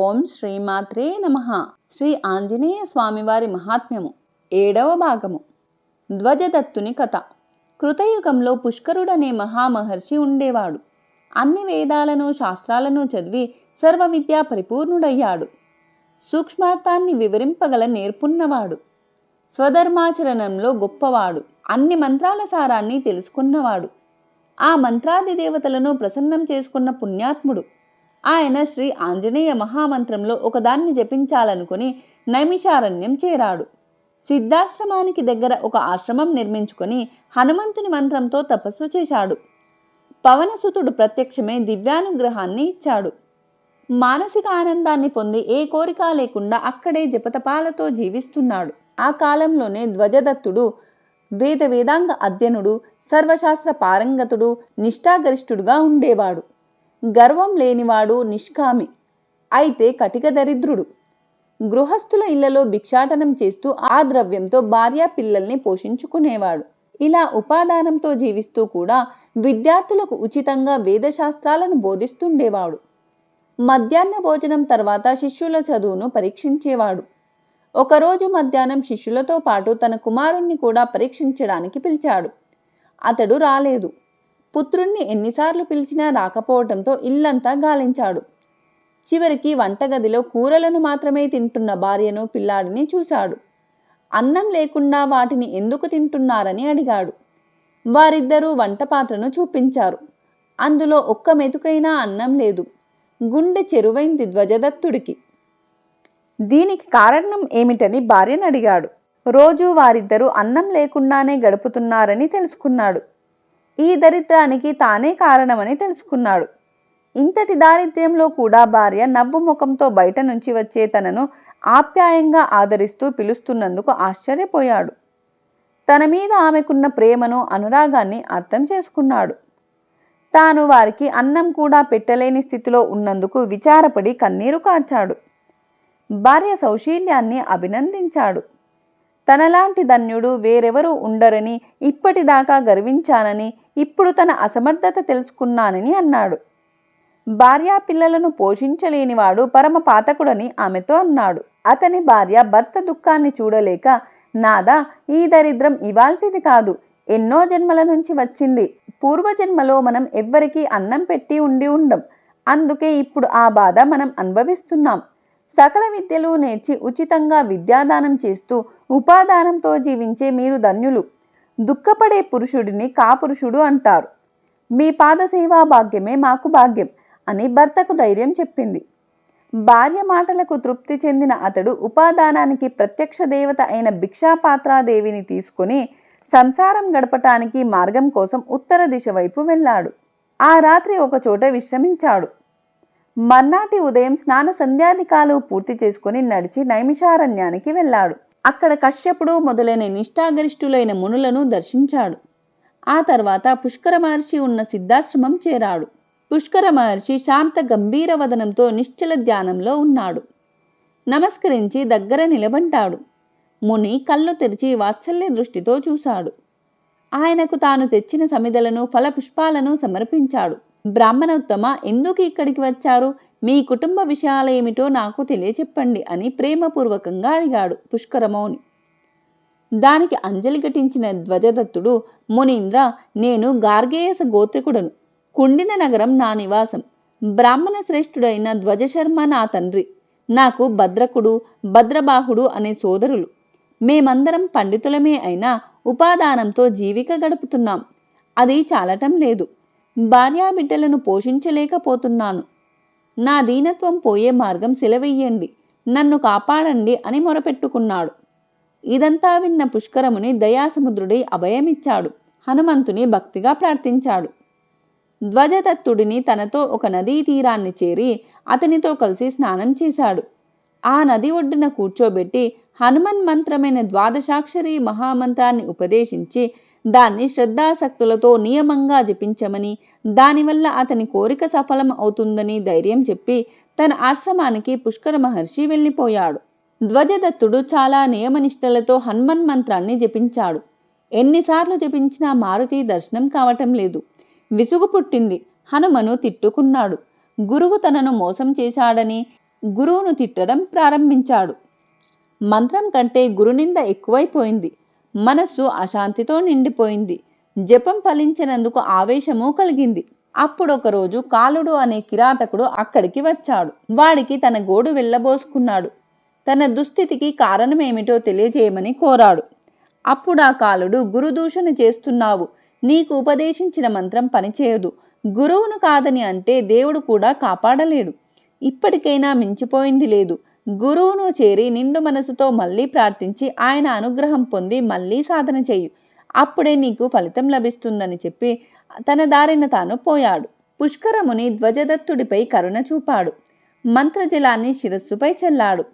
ఓం శ్రీమాత్రే నమ. శ్రీ ఆంజనేయ స్వామివారి మహాత్మ్యము. ఏడవ భాగము. ధ్వజదత్తుని కథ. కృతయుగంలో పుష్కరుడనే మహామహర్షి ఉండేవాడు. అన్ని వేదాలను శాస్త్రాలను చదివి సర్వ విద్యా పరిపూర్ణుడయ్యాడు. సూక్ష్మార్థాన్ని వివరింపగల నేర్పున్నవాడు. స్వధర్మాచరణంలో గొప్పవాడు. అన్ని మంత్రాల సారాన్ని తెలుసుకున్నవాడు. ఆ మంత్రాది దేవతలను ప్రసన్నం చేసుకున్న పుణ్యాత్ముడు. ఆయన శ్రీ ఆంజనేయ మహామంత్రంలో ఒకదాన్ని జపించాలనుకుని నైమిషారణ్యం చేరాడు. సిద్ధాశ్రమానికి దగ్గర ఒక ఆశ్రమం నిర్మించుకొని హనుమంతుని మంత్రంతో తపస్సు చేశాడు. పవనసుతుడు ప్రత్యక్షమే దివ్యానుగ్రహాన్ని ఇచ్చాడు. మానసిక ఆనందాన్ని పొంది ఏ కోరిక లేకుండా అక్కడే జపతపాలతో జీవిస్తున్నాడు. ఆ కాలంలోనే ధ్వజదత్తుడు వేద వేదాంగ అధ్యనుడు సర్వశాస్త్ర పారంగతుడు నిష్ఠాగరిష్ఠుడుగా ఉండేవాడు. గర్వం లేనివాడు నిష్కామి. అయితే కటిక దరిద్రుడు. గృహస్థుల ఇళ్ళలో భిక్షాటనం చేస్తూ ఆ ద్రవ్యంతో భార్య పిల్లల్ని పోషించుకునేవాడు. ఇలా ఉపాదానంతో జీవిస్తూ కూడా విద్యార్థులకు ఉచితంగా వేదశాస్త్రాలను బోధిస్తుండేవాడు. మధ్యాహ్న భోజనం తర్వాత శిష్యుల చదువును పరీక్షించేవాడు. ఒకరోజు మధ్యాహ్నం శిష్యులతో పాటు తన కుమారుణ్ణి కూడా పరీక్షించడానికి పిలిచాడు. అతడు రాలేదు. పుత్రుణ్ణి ఎన్నిసార్లు పిలిచినా రాకపోవటంతో ఇల్లంతా గాలించాడు. చివరికి వంటగదిలో కూరలను మాత్రమే తింటున్న భార్యను పిల్లాడిని చూశాడు. అన్నం లేకుండా వాటిని ఎందుకు తింటున్నారని అడిగాడు. వారిద్దరూ వంట పాత్రను చూపించారు. అందులో ఒక్క మెతుకైనా అన్నం లేదు. గుండె చెరువైంది ధ్వజదత్తుడికి. దీనికి కారణం ఏమిటని భార్యను అడిగాడు. రోజు వారిద్దరూ అన్నం లేకుండానే గడుపుతున్నారని తెలుసుకున్నాడు. ఈ దరిద్రానికి తానే కారణమని తెలుసుకున్నాడు. ఇంతటి దారిద్ర్యంలో కూడా భార్య నవ్వు ముఖంతో బయట నుంచి వచ్చే తనను ఆప్యాయంగా ఆదరిస్తూ పిలుస్తున్నందుకు ఆశ్చర్యపోయాడు. తన మీద ఆమెకున్న ప్రేమను అనురాగాన్ని అర్థం చేసుకున్నాడు. తాను వారికి అన్నం కూడా పెట్టలేని స్థితిలో ఉన్నందుకు విచారపడి కన్నీరు కార్చాడు. భార్య సౌశీల్యాన్ని అభినందించాడు. తనలాంటి ధన్యుడు వేరెవరూ ఉండరని ఇప్పటిదాకా గర్వించానని ఇప్పుడు తన అసమర్థత తెలుసుకున్నానని అన్నాడు. భార్య పిల్లలను పోషించలేనివాడు పరమ పాతకుడని ఆమెతో అన్నాడు. అతని భార్య భర్త దుఃఖాన్ని చూడలేక నాదా ఈ దరిద్రం ఇవాల్టిది కాదు. ఎన్నో జన్మల నుంచి వచ్చింది. పూర్వజన్మలో మనం ఎవ్వరికీ అన్నం పెట్టి ఉండి ఉండం. అందుకే ఇప్పుడు ఆ బాధ మనం అనుభవిస్తున్నాం. సకల విద్యలు నేర్చి ఉచితంగా విద్యాదానం చేస్తూ ఉపాదానంతో జీవించే మీరు ధన్యులు. దుఃఖపడే పురుషుడిని కాపురుషుడు అంటారు. మీ పాదసేవా భాగ్యమే మాకు భాగ్యం అని భర్తకు ధైర్యం చెప్పింది. భార్య మాటలకు తృప్తి చెందిన అతడు ఉపాదానానికి ప్రత్యక్ష దేవత అయిన భిక్షాపాత్రాదేవిని తీసుకుని సంసారం గడపటానికి మార్గం కోసం ఉత్తర దిశ వైపు వెళ్ళాడు. ఆ రాత్రి ఒకచోట విశ్రమించాడు. మర్నాటి ఉదయం స్నాన సంధ్యాధికాలు పూర్తి చేసుకుని నడిచి నైమిషారణ్యానికి వెళ్ళాడు. అక్కడ కశ్యపుడు మొదలైన నిష్ఠాగరిష్ఠులైన మునులను దర్శించాడు. ఆ తర్వాత పుష్కర మహర్షి ఉన్న సిద్ధాశ్రమం చేరాడు. పుష్కర మహర్షి శాంత గంభీర వదనంతో నిశ్చల ధ్యానంలో ఉన్నాడు. నమస్కరించి దగ్గర నిలబడ్డాడు. ముని కళ్ళు తెరిచి వాత్సల్య దృష్టితో చూశాడు. ఆయనకు తాను తెచ్చిన సమిదలను ఫలపుష్పాలను సమర్పించాడు. బ్రాహ్మణోత్తమ ఎందుకు ఇక్కడికి వచ్చారు? మీ కుటుంబ విషయాలేమిటో నాకు తెలియచెప్పండి అని ప్రేమపూర్వకంగా అడిగాడు పుష్కరమౌని. దానికి అంజలి ఘటించిన ధ్వజదత్తుడు మునీంద్ర నేను గార్గేయస గోత్రికుడను. కుండిన నగరం నా నివాసం. బ్రాహ్మణ శ్రేష్ఠుడైన ధ్వజశర్మ నా తండ్రి. నాకు భద్రకుడు భద్రబాహుడు అనే సోదరులు. మేమందరం పండితులమే అయినా ఉపాదానంతో జీవిక గడుపుతున్నాం. అది చాలటం లేదు. భార్యాబిడ్డలను పోషించలేకపోతున్నాను. నా దీనత్వం పోయే మార్గం సెలవెయ్యండి నన్ను కాపాడండి అని మొరపెట్టుకున్నాడు. ఇదంతా విన్న పుష్కరముని దయాసముద్రుడై అభయమిచ్చాడు. హనుమంతుని భక్తిగా ప్రార్థించాడు. ధ్వజదత్తుడిని తనతో ఒక నదీ తీరాన్ని చేరి అతనితో కలిసి స్నానం చేశాడు. ఆ నది ఒడ్డున కూర్చోబెట్టి హనుమన్ మంత్రమైన ద్వాదశాక్షరి మహామంత్రాన్ని ఉపదేశించి దాన్ని శ్రద్ధాసక్తులతో నియమంగా జపించమని దానివల్ల అతని కోరిక సఫలం అవుతుందని ధైర్యం చెప్పి తన ఆశ్రమానికి పుష్కర మహర్షి వెళ్ళిపోయాడు. ధ్వజదత్తుడు చాలా నియమనిష్టలతో హనుమన్ మంత్రాన్ని జపించాడు. ఎన్నిసార్లు జపించినా మారుతి దర్శనం కావటం లేదు. విసుగు పుట్టింది. హనుమను తిట్టుకున్నాడు. గురువు తనను మోసం చేశాడని గురువును తిట్టడం ప్రారంభించాడు. మంత్రం కంటే గురునింద ఎక్కువైపోయింది. మనస్సు అశాంతితో నిండిపోయింది. జపం ఫలించినందుకు ఆవేశము కలిగింది. అప్పుడొకరోజు కాలుడు అనే కిరాతకుడు అక్కడికి వచ్చాడు. వాడికి తన గోడు వెళ్ళబోసుకున్నాడు. తన దుస్థితికి కారణమేమిటో తెలియజేయమని కోరాడు. అప్పుడు ఆ కాలుడు గురుదూషణ చేస్తున్నావు. నీకు ఉపదేశించిన మంత్రం పనిచేయదు. గురువును కాదని అంటే దేవుడు కూడా కాపాడలేడు. ఇప్పటికైనా మించిపోయింది లేదు. గురువును చేరి నిండు మనసుతో మళ్ళీ ప్రార్థించి ఆయన అనుగ్రహం పొంది మళ్ళీ సాధన చెయ్యి అప్పుడే నీకు ఫలితం లభిస్తుందని చెప్పి తన దారిన తాను పోయాడు. పుష్కరముని ధ్వజదత్తుడిపై కరుణ చూపాడు. మంత్రజలాన్ని శిరస్సుపై చల్లాడు.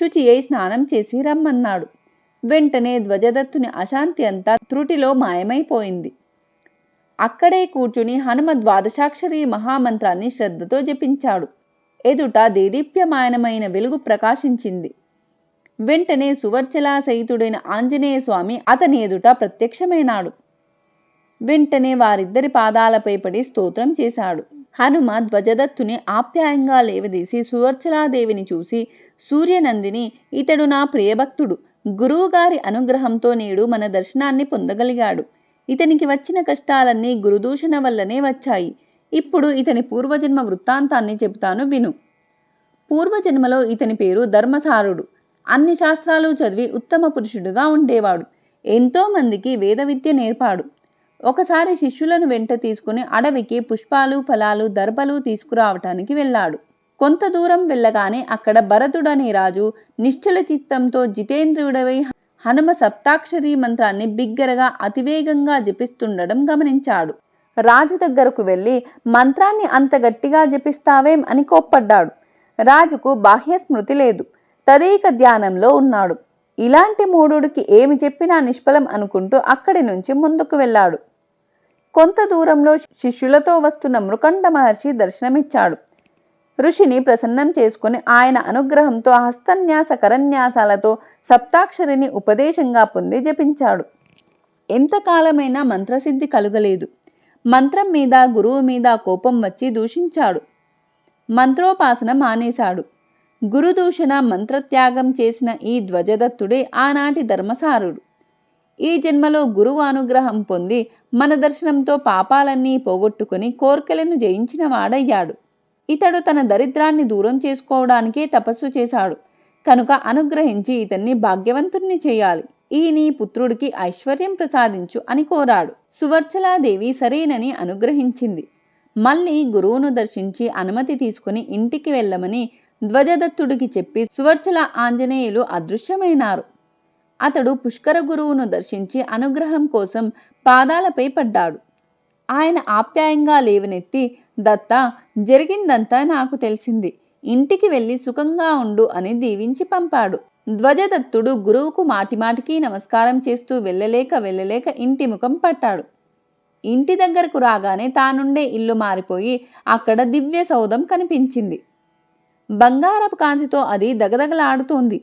శుచి అయి స్నానం చేసి రమ్మన్నాడు. వెంటనే ధ్వజదత్తుని అశాంతి అంతా త్రుటిలో మాయమైపోయింది. అక్కడే కూర్చుని హనుమ ద్వాదశాక్షరి మహామంత్రాన్ని శ్రద్ధతో జపించాడు. ఎదుట దేదీప్యమాయనమైన వెలుగు ప్రకాశించింది. వెంటనే సువర్చలా సహితుడైన ఆంజనేయ స్వామి అతని ఎదుట ప్రత్యక్షమైనాడు. వెంటనే వారిద్దరి పాదాలపై పడి స్తోత్రం చేశాడు. హనుమ ధ్వజదత్తుని ఆప్యాయంగా లేవదీసి సువర్చలాదేవిని చూసి సూర్యనందిని ఇతడు నా ప్రియభక్తుడు. గురువుగారి అనుగ్రహంతో నేడు మన దర్శనాన్ని పొందగలిగాడు. ఇతనికి వచ్చిన కష్టాలన్నీ గురుదూషణ వల్లనే వచ్చాయి. ఇప్పుడు ఇతని పూర్వజన్మ వృత్తాంతాన్ని చెబుతాను విను. పూర్వజన్మలో ఇతని పేరు ధర్మసారుడు. అన్ని శాస్త్రాలు చదివి ఉత్తమ పురుషుడుగా ఉండేవాడు. ఎంతోమందికి వేద విద్య నేర్పాడు. ఒకసారి శిష్యులను వెంట తీసుకుని అడవికి పుష్పాలు ఫలాలు దర్భలు తీసుకురావటానికి వెళ్ళాడు. కొంత దూరం వెళ్ళగానే అక్కడ భరతుడనే రాజు నిశ్చల చిత్తంతో జితేంద్రుడవై హనుమ సప్తాక్షరి మంత్రాన్ని బిగ్గరగా అతివేగంగా జపిస్తుండడం గమనించాడు. రాజు దగ్గరకు వెళ్ళి మంత్రాన్ని అంత గట్టిగా జపిస్తావేం? అని కోప్పడ్డాడు. రాజుకు బాహ్య స్మృతి లేదు. తదేక ధ్యానంలో ఉన్నాడు. ఇలాంటి మూఢుడికి ఏమి చెప్పినా నిష్ఫలం అనుకుంటూ అక్కడి నుంచి ముందుకు వెళ్ళాడు. కొంత దూరంలో శిష్యులతో వస్తున్న మృకండ మహర్షి దర్శనమిచ్చాడు. ఋషిని ప్రసన్నం చేసుకుని ఆయన అనుగ్రహంతో హస్తన్యాస కరన్యాసాలతో సప్తాక్షరిని ఉపదేశంగా పొంది జపించాడు. ఎంతకాలమైనా మంత్రసిద్ధి కలుగలేదు. మంత్రం మీద గురువు మీద కోపం వచ్చి దూషించాడు. మంత్రోపాసన మానేశాడు. గురుదూషణ మంత్రత్యాగం చేసిన ఈ ధ్వజదత్తుడే ఆనాటి ధర్మసారుడు. ఈ జన్మలో గురువు అనుగ్రహం పొంది మన దర్శనంతో పాపాలన్నీ పోగొట్టుకుని కోర్కెలను జయించిన వాడయ్యాడు. ఇతడు తన దరిద్రాన్ని దూరం చేసుకోవడానికే తపస్సు చేశాడు. కనుక అనుగ్రహించి ఇతన్ని భాగ్యవంతుణ్ణి చేయాలి. ఈ నీ పుత్రుడికి ఐశ్వర్యం ప్రసాదించు అని కోరాడు. సువర్చలాదేవి సరేనని అనుగ్రహించింది. మళ్ళీ గురువును దర్శించి అనుమతి తీసుకుని ఇంటికి వెళ్ళమని ధ్వజదత్తుడికి చెప్పి సువర్చల ఆంజనేయులు అదృశ్యమైనారు. అతడు పుష్కర గురువును దర్శించి అనుగ్రహం కోసం పాదాలపై పడ్డాడు. ఆయన ఆప్యాయంగా లేవనెత్తి దత్త జరిగిందంతా నాకు తెలిసింది. ఇంటికి వెళ్ళి సుఖంగా ఉండు అని దీవించి పంపాడు. ధ్వజదత్తుడు గురువుకు మాటిమాటికి నమస్కారం చేస్తూ వెళ్ళలేక వెళ్ళలేక ఇంటి ముఖం పట్టాడు. ఇంటి దగ్గరకు రాగానే తానుండే ఇల్లు మారిపోయి అక్కడ దివ్య సౌధం కనిపించింది. బంగారపు కాంతితో అది దగదగలాడుతోంది.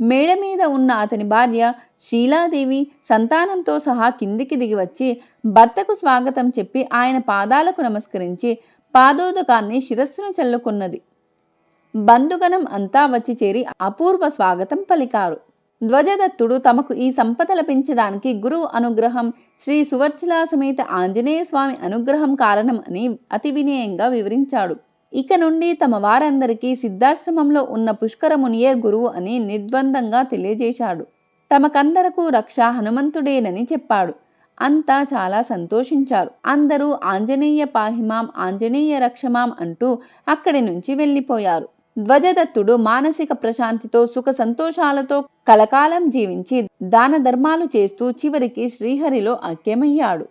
మేడ మీద ఉన్న అతని భార్య శీలాదేవి సంతానంతో సహా కిందికి దిగి వచ్చి భర్తకు స్వాగతం చెప్పి ఆయన పాదాలకు నమస్కరించి పాదోదకాన్ని శిరస్సును చల్లుకున్నది. బంధుగణం అంతా వచ్చి చేరి అపూర్వ స్వాగతం పలికారు. ధ్వజదత్తుడు తమకు ఈ సంపద లభించడానికి గురువు అనుగ్రహం శ్రీ సువర్చలా సమేత ఆంజనేయ స్వామి అనుగ్రహం కారణం అని అతి వినయంగా వివరించాడు. ఇక నుండి తమ వారందరికీ సిద్ధాశ్రమంలో ఉన్న పుష్కరమునియే గురువు అని నిర్ద్వందంగా తెలియజేశాడు. తమకందరకు రక్ష హనుమంతుడేనని చెప్పాడు. అంతా చాలా సంతోషించారు. అందరూ ఆంజనేయ పాహిమాం ఆంజనేయ రక్షమాం అంటూ అక్కడి నుంచి వెళ్ళిపోయారు. ధ్వజదత్తుడు మానసిక ప్రశాంతితో సుఖ సంతోషాలతో కలకాలం జీవించి దాన ధర్మాలు చేస్తూ చివరికి శ్రీహరిలో ఐక్యమయ్యాడు